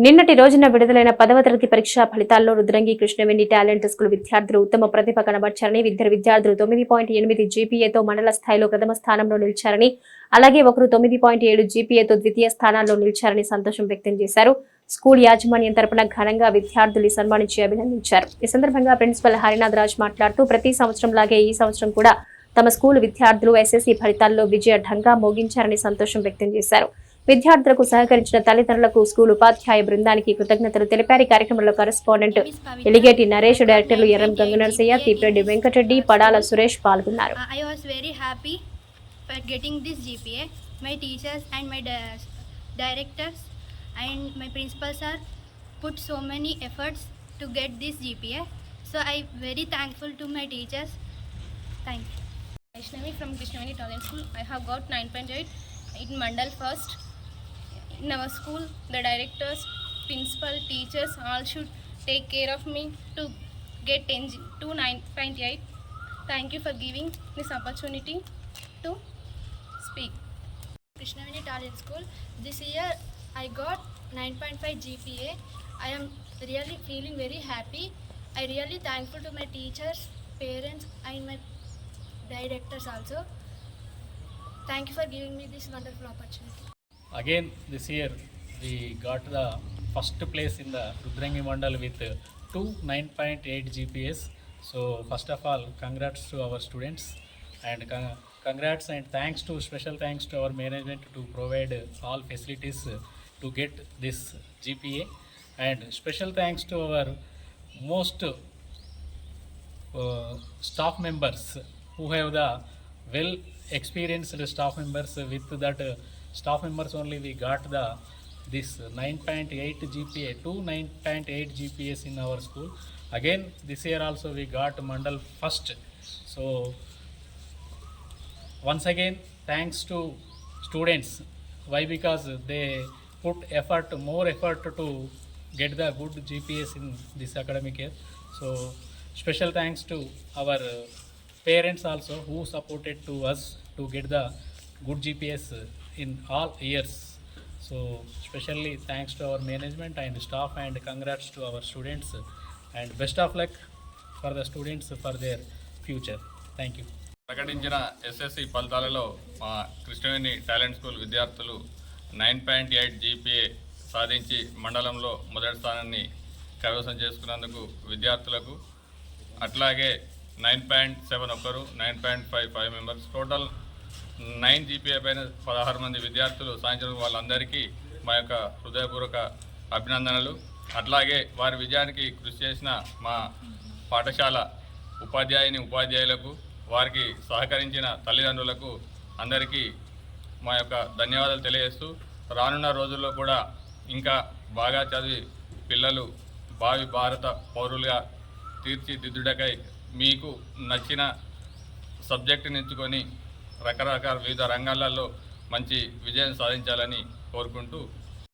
నిన్నటి రోజున విడుదలైన పదవ తరగతి పరీక్షా ఫలితాల్లో రుద్రంగి కృష్ణవేణి టాలెంట్ స్కూల్ విద్యార్థులు ఉత్తమ ప్రతిభ కనబర్చారని ఇద్దరు విద్యార్థులు తొమ్మిది పాయింట్ ఎనిమిది జీపీఏతో మండల స్థాయిలో ప్రథమ స్థానంలో నిలిచారని అలాగే ఒకరు తొమ్మిది పాయింట్ ఏడు జీపీఏతో ద్వితీయ స్థానాల్లో నిలిచారని సంతోషం వ్యక్తం చేశారు. స్కూల్ యాజమాన్యం తరపున ఘనంగా విద్యార్థులు సన్మానించి అభినందించారు. ఈ సందర్భంగా ప్రిన్సిపల్ హరినాథ్ రాజ్ మాట్లాడుతూ ప్రతి సంవత్సరం లాగే ఈ సంవత్సరం కూడా తమ స్కూల్ విద్యార్థులు ఎస్ఎస్సీ ఫలితాల్లో విజయ ఢంగా మోగించారని సంతోషం వ్యక్తం చేశారు. విద్యార్థులకు సహకరించిన తల్లిదండ్రులకు స్కూల్ ఉపాధ్యాయ బృందానికి కృతజ్ఞతలు తెలిపారు ఈ కార్యక్రమంలో కరెస్పాండెంట్ ఎలిగేటి నరేష్ డైరెక్టర్లు ఎర్రం గంగనరసయ్య తీపిరెడ్డి వెంకటరెడ్డి పడాల సురేష్ పాల్గొన్నారు Uh, I was very happy for getting this GPA. My teachers and my di- directors and my principal sir put so many efforts to get this GPA. So I very thankful to my teachers. Thank you. Vaishnavi from Krishnavani Talent School. I have got 9.8 in Mandal first. In our school, the directors, principal, teachers all should take care of me to get 10 G- to 9.8. Thank you for giving this opportunity to speak. Krishnavani Talent School. This year I got 9.5 GPA. I am really feeling very happy. I really thankful to my teachers, parents and my directors also. Thank you for giving me this wonderful opportunity. Again, this year we got the first place in the Rudrangi Mandal with uh, two 9.8 GPS. So, first of all, congrats to our students and congrats and thanks to special thanks to our management to provide all facilities to get this GPA and special thanks to our most uh, staff members who have the well experienced staff members with that uh, staff members only we got the this 9.8 gpa two 9.8 gpas in our school. Again this year also we got mandal first. So once again thanks to students. Why? Because they put effort more effort to get the good gps in this academic year. So special thanks to our parents also who supported to us to get the good gps in all years so especially thanks to our management and staff and congrats to our students and best of luck for the students for their future thank you ప్రకటించిన SSC ఫలితాలలో మా Krishnaveni talent school విద్యార్థులు nine point eight GPA సాధించి మండలంలో మొదటి స్థానాన్ని కైవసం చేసుకున్నందుకు విద్యార్థులకు అట్లాగే నైన్ పాయింట్ సెవెన్ ఒకరు nine point five five members total nine GPA పైన పదహారు మంది విద్యార్థులు సాధించిన వాళ్ళందరికీ మా యొక్క హృదయపూర్వక అభినందనలు. అట్లాగే వారి విజయానికి కృషి చేసిన మా పాఠశాల ఉపాధ్యాయుని ఉపాధ్యాయులకు వారికి సహకరించిన తల్లిదండ్రులకు అందరికీ మా యొక్క ధన్యవాదాలు తెలియజేస్తూ రానున్న రోజుల్లో కూడా ఇంకా బాగా చదివి పిల్లలు భావి భారత పౌరులుగా తీర్చిదిద్దుటకై మీకు నచ్చిన సబ్జెక్టుని ఎంచుకొని రకరకాల వివిధ రంగాలలో మంచి విజయం సాధించాలని కోరుకుంటూ